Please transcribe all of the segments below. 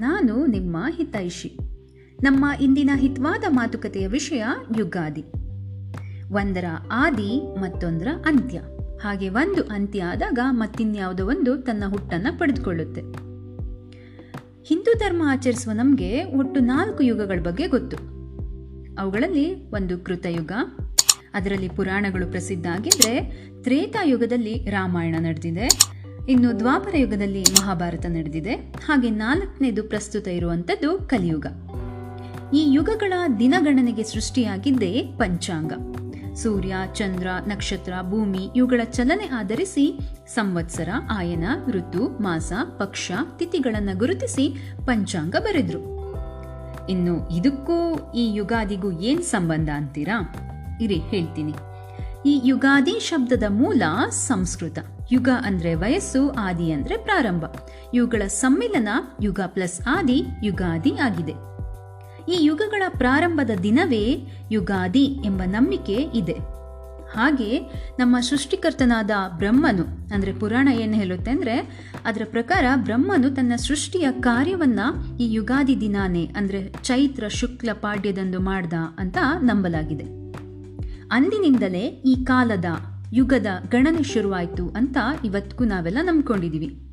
ನಾನು ನಿಮ್ಮ ಹಿತೈಷಿ. ನಮ್ಮ ಇಂದಿನ ಹಿತವಾದ ಮಾತುಕತೆಯ ವಿಷಯ ಯುಗಾದಿ. ಒಂದರ ಆದಿ, ಮತ್ತೊಂದರ ಅಂತ್ಯ. ಹಾಗೆ ಒಂದು ಅಂತ್ಯ ಆದಾಗ ಮತ್ತಿನ್ಯಾವುದೋ ಒಂದು ತನ್ನ ಹುಟ್ಟನ್ನು ಪಡೆದುಕೊಳ್ಳುತ್ತೆ. ಹಿಂದೂ ಧರ್ಮ ಆಚರಿಸುವ ನಮಗೆ ಒಟ್ಟು ನಾಲ್ಕು ಯುಗಗಳ ಬಗ್ಗೆ ಗೊತ್ತು. ಅವುಗಳಲ್ಲಿ ಒಂದು ಕೃತಯುಗ, ಅದರಲ್ಲಿ ಪುರಾಣಗಳು ಪ್ರಸಿದ್ಧ ಆಗಿದ್ರೆ ತ್ರೇತಾಯುಗದಲ್ಲಿ ರಾಮಾಯಣ ನಡೆದಿದೆ ಇನ್ನು ದ್ವಾಪರ ಯುಗದಲ್ಲಿ ಮಹಾಭಾರತ ನಡೆದಿದೆ. ಹಾಗೆ ನಾಲ್ಕನೇದು ಪ್ರಸ್ತುತ ಇರುವಂಥದ್ದು ಕಲಿಯುಗ. ಈ ಯುಗಗಳ ದಿನಗಣನೆಗೆ ಸೃಷ್ಟಿಯಾಗಿದ್ದೇ ಪಂಚಾಂಗ. ಸೂರ್ಯ, ಚಂದ್ರ, ನಕ್ಷತ್ರ, ಭೂಮಿ ಇವುಗಳ ಚಲನೆ ಆಧರಿಸಿ ಸಂವತ್ಸರ, ಆಯನ, ಋತು, ಮಾಸ, ಪಕ್ಷ ತಿಥಿಗಳನ್ನು ಗುರುತಿಸಿ ಪಂಚಾಂಗ ಬರೆದ್ರು. ಇನ್ನು ಇದಕ್ಕೂ ಈ ಯುಗಾದಿಗೂ ಏನು ಸಂಬಂಧ ಅಂತೀರಾ? ಇರಿ ಹೇಳ್ತೀನಿ. ಈ ಯುಗಾದಿ ಶಬ್ದದ ಮೂಲ ಸಂಸ್ಕೃತ. ಯುಗ ಅಂದ್ರೆ ವಯಸ್ಸು, ಆದಿ ಅಂದ್ರೆ ಪ್ರಾರಂಭ. ಇವುಗಳ ಸಮ್ಮಿಲನ ಯುಗ ಪ್ಲಸ್ ಆದಿ, ಯುಗಾದಿ ಆಗಿದೆ. ಈ ಯುಗಗಳ ಪ್ರಾರಂಭದ ದಿನವೇ ಯುಗಾದಿ ಎಂಬ ನಂಬಿಕೆ ಇದೆ. ಹಾಗೆ ನಮ್ಮ ಸೃಷ್ಟಿಕರ್ತನಾದ ಬ್ರಹ್ಮನು, ಅಂದ್ರೆ ಪುರಾಣ ಏನು ಹೇಳುತ್ತೆ ಅಂದ್ರೆ, ಅದರ ಪ್ರಕಾರ ಬ್ರಹ್ಮನು ತನ್ನ ಸೃಷ್ಟಿಯ ಕಾರ್ಯವನ್ನ ಈ ಯುಗಾದಿ ದಿನಾನೇ, ಅಂದ್ರೆ ಚೈತ್ರ ಶುಕ್ಲ ಪಾಡ್ಯದಂದು ಮಾಡ್ದ ಅಂತ ನಂಬಲಾಗಿದೆ. ಅಂದಿನಿಂದಲೇ ಈ ಕಾಲದ ಯುಗದ ಗಣನೆ ಶುರುವಾಯಿತು ಅಂತ ಇವತ್ತಿಗೂ ನಾವೆಲ್ಲ ನಂಬ್ಕೊಂಡಿದ್ದೀವಿ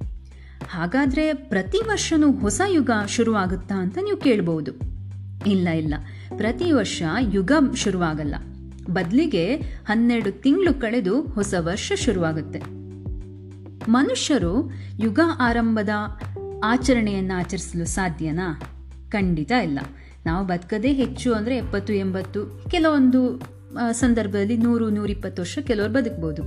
ಹಾಗಾದರೆ ಪ್ರತಿ ವರ್ಷನೂ ಹೊಸ ಯುಗ ಶುರುವಾಗುತ್ತಾ ಅಂತ ನೀವು ಕೇಳ್ಬೋದು. ಇಲ್ಲ ಇಲ್ಲ. ಪ್ರತಿ ವರ್ಷ ಯುಗ ಶುರುವಾಗಲ್ಲ. ಬದಲಿಗೆ ಹನ್ನೆರಡು ತಿಂಗಳು ಕಳೆದು ಹೊಸ ವರ್ಷ ಶುರುವಾಗುತ್ತೆ. ಮನುಷ್ಯರು ಯುಗ ಆರಂಭದ ಆಚರಣೆಯನ್ನು ಆಚರಿಸಲು ಸಾಧ್ಯನಾ? ಖಂಡಿತ ಇಲ್ಲ. ನಾವು ಬದುಕದೇ ಹೆಚ್ಚು ಅಂದರೆ ಎಪ್ಪತ್ತು, ಎಂಬತ್ತು, ಕೆಲವೊಂದು ಸಂದರ್ಭದಲ್ಲಿ ನೂರು, ನೂರಿಪ್ಪತ್ತು ವರ್ಷ ಕೆಲವರು ಬದುಕ್ಬೋದು.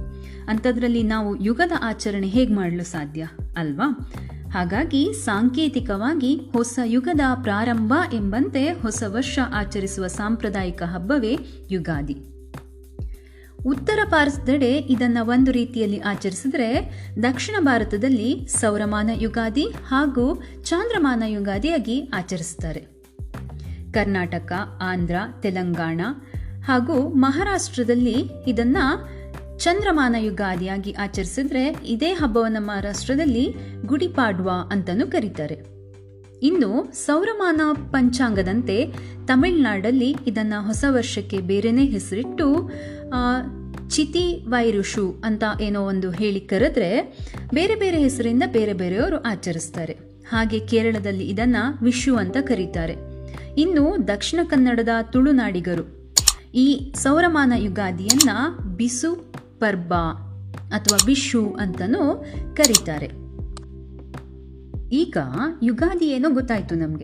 ಅಂಥದ್ರಲ್ಲಿ ನಾವು ಯುಗದ ಆಚರಣೆ ಹೇಗೆ ಮಾಡಲು ಸಾಧ್ಯ ಅಲ್ವಾ? ಹಾಗಾಗಿ ಸಾಂಕೇತಿಕವಾಗಿ ಹೊಸ ಯುಗದ ಪ್ರಾರಂಭ ಎಂಬಂತೆ ಹೊಸ ವರ್ಷ ಆಚರಿಸುವ ಸಾಂಪ್ರದಾಯಿಕ ಹಬ್ಬವೇ ಯುಗಾದಿ. ಉತ್ತರ ಭಾರತದೆಡೆ ಇದನ್ನ ಒಂದು ರೀತಿಯಲ್ಲಿ ಆಚರಿಸಿದ್ರೆ ದಕ್ಷಿಣ ಭಾರತದಲ್ಲಿ ಸೌರಮಾನ ಯುಗಾದಿ ಹಾಗೂ ಚಾಂದ್ರಮಾನ ಯುಗಾದಿಯಾಗಿ ಆಚರಿಸುತ್ತಾರೆ ಕರ್ನಾಟಕ, ಆಂಧ್ರ, ತೆಲಂಗಾಣ ಹಾಗೂ ಮಹಾರಾಷ್ಟ್ರದಲ್ಲಿ ಇದನ್ನ ಚಂದ್ರಮಾನ ಯುಗಾದಿಯಾಗಿ ಆಚರಿಸಿದ್ರೆ ಇದೇ ಹಬ್ಬವನ್ನು ಮಹಾರಾಷ್ಟ್ರದಲ್ಲಿ ಗುಡಿಪಾಡ್ವಾ ಅಂತಲೂ ಕರೀತಾರೆ. ಇನ್ನು ಸೌರಮಾನ ಪಂಚಾಂಗದಂತೆ ತಮಿಳುನಾಡಲ್ಲಿ ಇದನ್ನ ಹೊಸ ವರ್ಷಕ್ಕೆ ಬೇರೆನೇ ಹೆಸರಿಟ್ಟು ಚಿತಿ ವೈರುಷು ಅಂತ ಏನೋ ಒಂದು ಹೇಳಿ ಕರೆದ್ರೆ ಬೇರೆ ಬೇರೆ ಹೆಸರಿಂದ ಬೇರೆ ಬೇರೆಯವರು ಆಚರಿಸ್ತಾರೆ. ಹಾಗೆ ಕೇರಳದಲ್ಲಿ ಇದನ್ನ ವಿಶು ಅಂತ ಕರೀತಾರೆ. ಇನ್ನು ದಕ್ಷಿಣ ಕನ್ನಡದ ತುಳುನಾಡಿಗರು ಈ ಸೌರಮಾನ ಯುಗಾದಿಯನ್ನು ಬಿಸು ಪರ್ಬ ಅಥವಾ ವಿಶು ಅಂತಲೂ ಕರೀತಾರೆ. ಈಗ ಯುಗಾದಿ ಏನೋ ಗೊತ್ತಾಯಿತು ನಮಗೆ?